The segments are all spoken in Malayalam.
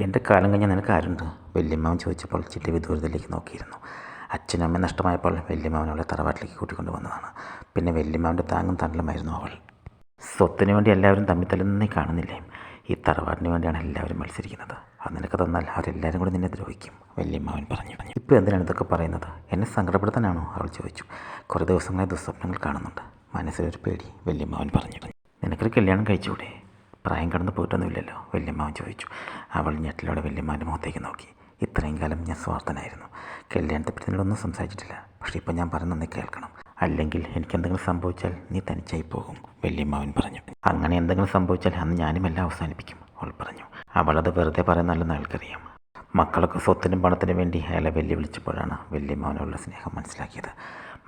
എന്റെ കാലം കഴിഞ്ഞാൽ നിനക്ക് ആരുണ്ട്? വല്യമ്മാവൻ ചോദിച്ചപ്പോൾ ചിട്ടി വിദൂരത്തിലേക്ക് നോക്കിയിരുന്നു. അച്ഛനമ്മ നഷ്ടമായപ്പോൾ വല്യമ്മാവൻ അവളെ തറവാട്ടിലേക്ക് കൂട്ടിക്കൊണ്ടു വന്നതാണ്. പിന്നെ വല്യമ്മാവന്റെ താങ്ങും തണലുമായിരുന്നു അവൾ. സ്വത്തിന് വേണ്ടി എല്ലാവരും തമ്മിൽ തല്ലുന്നേ കാണുന്നില്ലേ? ഈ തറവാടിന് വേണ്ടിയാണ് എല്ലാവരും മത്സരിക്കുന്നത്. അത് നിനക്ക് തന്നാൽ അവരെല്ലാവരും കൂടി നിന്നെ ദ്രോഹിക്കും വല്യമ്മാവൻ പറഞ്ഞു. ഇപ്പോൾ എന്തിനാണ് ഇതൊക്കെ പറയുന്നത്? എന്നെ സങ്കടപ്പെടുത്താനാണോ? അവൾ ചോദിച്ചു. കുറേ ദിവസങ്ങളായി ദുസ്വപ്നങ്ങൾ കാണുന്നുണ്ട്. മനസ്സിലൊരു പേടി വല്യമ്മാവൻ പറഞ്ഞു. നിനക്കൊരു കല്യാണം കഴിച്ചുകൂടെ? പ്രായം കടന്നു പോയിട്ടൊന്നുമില്ലല്ലോ വല്യമ്മാവൻ ചോദിച്ചു. അവൾ ഞെട്ടിലൂടെ വല്യമ്മാന്റെ മുഖത്തേക്ക് നോക്കി. ഇത്രയും കാലം ഞാൻ സ്വാർത്ഥനായിരുന്നു. കല്യാണത്തെപ്പറ്റി നിങ്ങളൊന്നും സംസാരിച്ചിട്ടില്ല. പക്ഷേ ഇപ്പം ഞാൻ പറയുന്നത് നീ കേൾക്കണം. അല്ലെങ്കിൽ എനിക്ക് എന്തെങ്കിലും സംഭവിച്ചാൽ നീ തനിച്ചായി പോകും വല്യമ്മാവൻ പറഞ്ഞു. അങ്ങനെ എന്തെങ്കിലും സംഭവിച്ചാൽ അന്ന് ഞാനും എല്ലാം അവസാനിപ്പിക്കും അവൾ പറഞ്ഞു. അവളത് വെറുതെ പറയുന്നല്ലെന്ന് അയാൾക്കറിയാം മക്കളൊക്കെ സ്വത്തിനും പണത്തിനും വേണ്ടി അയാളെ വെല്ലുവിളിച്ചപ്പോഴാണ് വല്യമ്മാവനുള്ള സ്നേഹം മനസ്സിലാക്കിയത്.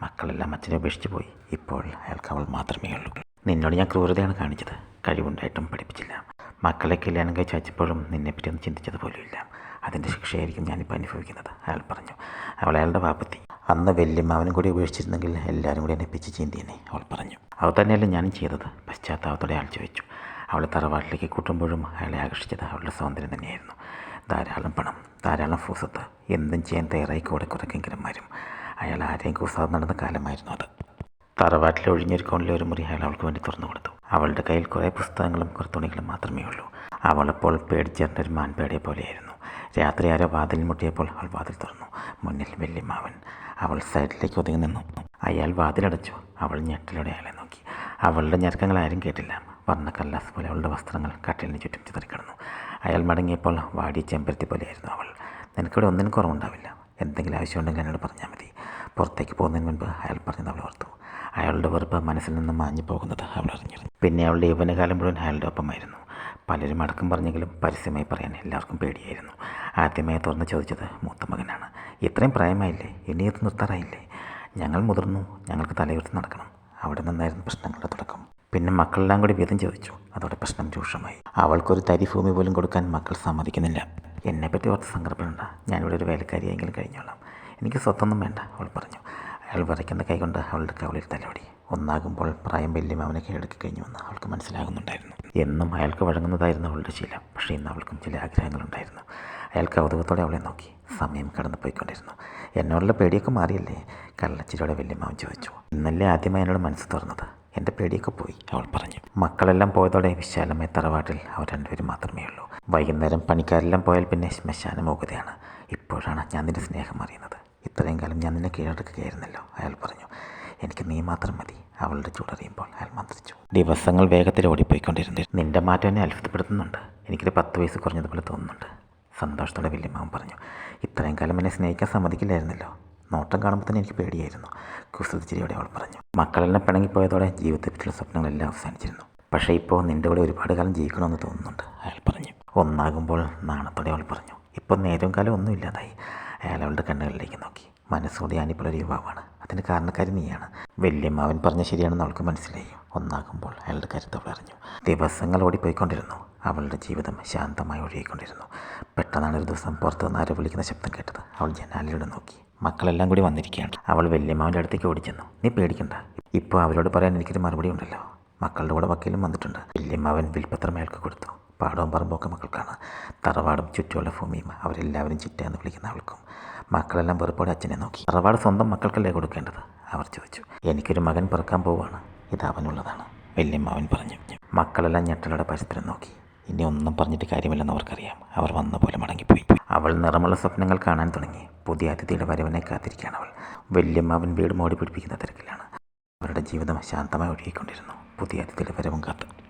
മക്കളെല്ലാം അച്ഛനെ ഉപേക്ഷിച്ച് പോയി. ഇപ്പോൾ അയാൾക്ക് അവൾ മാത്രമേ ഉള്ളൂ. നിന്നോട് ഞാൻ ക്രൂരതയാണ് കാണിച്ചത്. കഴിവുണ്ടായിട്ടും പഠിപ്പിച്ചില്ല. മക്കളെ കല്യാണം കഴിച്ച് അയച്ചപ്പോഴും നിന്നെപ്പറ്റി ഒന്നും ചിന്തിച്ചത് പോലുമില്ല. അതിന്റെ ശിക്ഷയായിരിക്കും ഞാനിപ്പോൾ അനുഭവിക്കുന്നത് അയാൾ പറഞ്ഞു. അവൾ അയാളുടെ വാപ്പത്തി അന്ന് വല്യമ്മാവനും കൂടി ഉപേക്ഷിച്ചിരുന്നെങ്കിൽ എല്ലാവരും കൂടി എന്നെ പിച്ച് ചീന്തിയെന്നെ അവൾ പറഞ്ഞു. അവൾ തന്നെയല്ല ഞാനും ചെയ്തത്. പശ്ചാത്താപത്തോടെ അയാൾ ചോദിച്ചു. അവളെ തറവാട്ടിലേക്ക് കൂട്ടുമ്പോഴും അയാളെ ആകർഷിച്ചത് അവളുടെ സൗന്ദര്യം തന്നെയായിരുന്നു. ധാരാളം പണം ധാരാളം ഫൂസത്ത് എന്തും ചെയ്യാൻ തയ്യാറായി കൂടെ കുറയ്ക്കെങ്കിലുമാരും അയാൾ ആരെയും കൂസാതെ നടന്ന കാലമായിരുന്നു അത്. തറവാട്ടിലെ ഒഴിഞ്ഞൊരു കോണിലെ ഒരു മുറി അയാൾ അവൾക്ക് വേണ്ടി തുറന്നു കൊടുത്തു. അവളുടെ കയ്യിൽ കുറേ പുസ്തകങ്ങളും കുറേ തുണികളും മാത്രമേ ഉള്ളൂ. അവളിപ്പോൾ പേടിച്ചേർന്ന ഒരു മാൻപേടിയെ പോലെയായിരുന്നു. രാത്രി ആരോ വാതിൽ മുട്ടിയപ്പോൾ അവൾ വാതിൽ തുറന്നു. മുന്നിൽ വല്യമ്മാവൻ അവൾ സൈഡിലേക്ക് ഒതുങ്ങി നിന്നു. അയാൾ വാതിലടച്ചു. അവൾ ഞെട്ടിലൂടെ അയാളെ നോക്കി. അവളുടെ ഞെരക്കങ്ങൾ ആരും കേട്ടില്ല. വർണ കല്ലാസ് പോലെ അവളുടെ വസ്ത്രങ്ങൾ കട്ടിലിന് ചുറ്റും ചിതറിക്കിടന്നു. അയാൾ മടങ്ങിയപ്പോൾ വാടി ചെമ്പരത്തി പോലെയായിരുന്നു അവൾ. നിനക്കിവിടെ ഒന്നിനും കുറവുണ്ടാവില്ല. എന്തെങ്കിലും ആവശ്യമുണ്ടെങ്കിൽ എന്നോട് പറഞ്ഞാൽ മതി. പുറത്തേക്ക് പോകുന്നതിന് മുൻപ് അയാൾ പറഞ്ഞത് അവൾ ഓർത്തു. അയാളുടെ വെറുപ്പ് മനസ്സിൽ നിന്ന് മാഞ്ഞു പോകുന്നത് അവൾ അറിഞ്ഞിരുന്നു. പിന്നെ അവളുടെ യൗവനകാലം മുഴുവൻ അയാളുടെ ഒപ്പമായിരുന്നു. പലരും അടക്കം പറഞ്ഞെങ്കിലും പരസ്യമായി പറയാൻ എല്ലാവർക്കും പേടിയായിരുന്നു. ആദ്യമായി തുറന്ന് ചോദിച്ചത് മൂത്ത മകനാണ്. ഇത്രയും പ്രായമായില്ലേ? ഇനി ഇത് നിർത്താറായില്ലേ? ഞങ്ങൾ മുതിർന്നു. ഞങ്ങൾക്ക് തലയുർത്ത് നടക്കണം. അവിടെ നിന്നായിരുന്നു പ്രശ്നങ്ങളുടെ തുടക്കം. പിന്നെ മക്കളെല്ലാം കൂടി വീതം ചോദിച്ചു. അതോടെ പ്രശ്നം രൂക്ഷമായി. അവൾക്കൊരു തരി ഭൂമി പോലും കൊടുക്കാൻ മക്കൾ സമ്മതിക്കുന്നില്ല. എന്നെപ്പറ്റി ഓർത്ത് സങ്കടപ്പെടേണ്ട. ഞാനിവിടെ ഒരു വേലക്കാരിയെങ്കിലും കഴിഞ്ഞോളാം. എനിക്ക് സ്വത്തൊന്നും വേണ്ട അവൾ പറഞ്ഞു. അയാൾ വിറയ്ക്കുന്ന കൈകൊണ്ട് അവളുടെ കവളിൽ തലോടി. ഒന്നാകുമ്പോൾ പ്രായം വലിയ അവനെ കീഴടക്കി കഴിഞ്ഞുവെന്ന് അവൾക്ക് മനസ്സിലാകുന്നുണ്ടായിരുന്നു. എന്നും അയാൾക്ക് വഴങ്ങുന്നതായിരുന്നു അവളുടെ ശീലം. പക്ഷേ ഇന്ന് അവൾക്കും ചില ആഗ്രഹങ്ങളുണ്ടായിരുന്നു. അയാൾ കൗതുകത്തോടെ അവളെ നോക്കി. സമയം കടന്നു പോയിക്കൊണ്ടിരുന്നു. എന്നോടുള്ള പേടിയൊക്കെ മാറിയല്ലേ? കള്ളച്ചിരിയോടെ വല്യമ്മാവൻ ചോദിച്ചു. ഇന്നല്ലേ ആദ്യമായി എന്നോട് മനസ്സ് തുറന്നത്? എന്റെ പേടിയൊക്കെ പോയി അവൾ പറഞ്ഞു. മക്കളെല്ലാം പോയതോടെ വിശാലമായ തറവാട്ടിൽ അവർ രണ്ടുപേരും മാത്രമേ ഉള്ളൂ. വൈകുന്നേരം പണിക്കാരെല്ലാം പോയാൽ പിന്നെ ശ്മശാനം മോകതയാണ്. ഇപ്പോഴാണ് ഞാൻ നിന്റെ സ്നേഹം അറിയുന്നത്. ഇത്രയും കാലം ഞാൻ നിന്നെ കീഴടക്കുകയായിരുന്നല്ലോ അയാൾ പറഞ്ഞു. എനിക്ക് നീ മാത്രം മതി അവളുടെ ചൂടറിയുമ്പോൾ അയാൾ മന്ത്രിച്ചു. ദിവസങ്ങൾ വേഗത്തിൽ ഓടിപ്പോയിക്കൊണ്ടിരുന്നു. നിന്റെ മാറ്റം എന്നെ അത്ഭുതപ്പെടുത്തുന്നുണ്ട്. എനിക്കൊരു പത്ത് വയസ്സ് കുറഞ്ഞതുപോലെ തോന്നുന്നുണ്ട് സന്തോഷത്തോടെ വല്യമ്മാവൻ പറഞ്ഞു. ഇത്രയും കാലം എന്നെ സ്നേഹിക്കാൻ സമ്മതിക്കില്ലായിരുന്നല്ലോ. നോട്ടം കാണുമ്പോൾ തന്നെ എനിക്ക് പേടിയായിരുന്നു കുസൃതിച്ചിരിയോടെ അവൾ പറഞ്ഞു. മക്കളെല്ലാം പിണങ്ങിപ്പോയതോടെ ജീവിതത്തിലുള്ള സ്വപ്നങ്ങളെല്ലാം അവസാനിച്ചിരുന്നു. പക്ഷേ ഇപ്പോൾ നിന്റെ കൂടെ ഒരുപാട് കാലം ജീവിക്കണമെന്ന് തോന്നുന്നുണ്ട് അയാൾ പറഞ്ഞു. ഒന്നാകുമ്പോൾ നാണത്തോടെ അവൾ പറഞ്ഞു. ഇപ്പോൾ നേരം കാലം ഒന്നുമില്ലാതായി അയാൾ അവളുടെ കണ്ണുകളിലേക്ക് നോക്കി. മനസ്സോടെ ഞാനിപ്പോൾ ഒരു യുവാവാണ്. അതിന് കാരണക്കാരി നീയാണ്. വല്യമ്മാവൻ പറഞ്ഞ ശരിയാണെന്ന് അവൾക്ക് മനസ്സിലായി. ഒന്നാകുമ്പോൾ അയാളുടെ കരുത്ത് അറിഞ്ഞു. ദിവസങ്ങൾ ഓടിപ്പോയിക്കൊണ്ടിരുന്നു. അവളുടെ ജീവിതം ശാന്തമായി ഒഴുകിക്കൊണ്ടിരുന്നു. പെട്ടെന്നാണ് ഒരു ദിവസം പുറത്തു നിന്ന് ആരോ വിളിക്കുന്ന ശബ്ദം കേട്ടത്. അവൾ ജനാലിലൂടെ നോക്കി. മക്കളെല്ലാം കൂടി വന്നിരിക്കുകയാണ്. അവൾ വല്യമ്മാവിന്റെ അടുത്തേക്ക് ഓടിച്ചെന്നു. നീ പേടിക്കണ്ട. ഇപ്പോൾ അവരോട് പറയാൻ എനിക്കൊരു മറുപടി ഉണ്ടല്ലോ. മക്കളുടെ കൂടെ വക്കീലും വന്നിട്ടുണ്ട്. വല്യമ്മാവൻ വിൽപ്പത്രം അയാൾക്ക് കൊടുത്തു. പാടവും പറമ്പൊക്കെ മക്കൾക്കാണ്. തറവാടും ചുറ്റുമുള്ള ഭൂമിയും അവരെല്ലാവരും ചിറ്റയെന്ന് വിളിക്കുന്ന അവൾക്കും മക്കളെല്ലാം വെറുപ്പോടെ അച്ഛനെ നോക്കി. തറവാട് സ്വന്തം മക്കൾക്കല്ലേ കൊടുക്കേണ്ടത്? അവർ ചോദിച്ചു. എനിക്കൊരു മകൻ പിറക്കാൻ പോവുകയാണ്. ഇത് അവനുള്ളതാണ്. വല്യമ്മാവൻ പറഞ്ഞു. മക്കളെല്ലാം ഞെട്ടലോടെ പരസ്പരം നോക്കി. ഇനി ഒന്നും പറഞ്ഞിട്ട് കാര്യമില്ലെന്ന് അവർക്കറിയാം. അവർ വന്ന പോലെ മടങ്ങിപ്പോയി. അവൾ നിറമുള്ള സ്വപ്നങ്ങൾ കാണാൻ തുടങ്ങി. പുതിയ അതിഥിയുടെ വരവനെ കാത്തിരിക്കുകയാണ് അവൾ. വല്യമ്മാവൻ വീട് മോടി പിടിപ്പിക്കുന്ന തിരക്കിലാണ്. അവരുടെ ജീവിതം ശാന്തമായി ഒഴുകിക്കൊണ്ടിരുന്നു. പുതിയ അതിഥിയുടെ വരവും കാത്തു.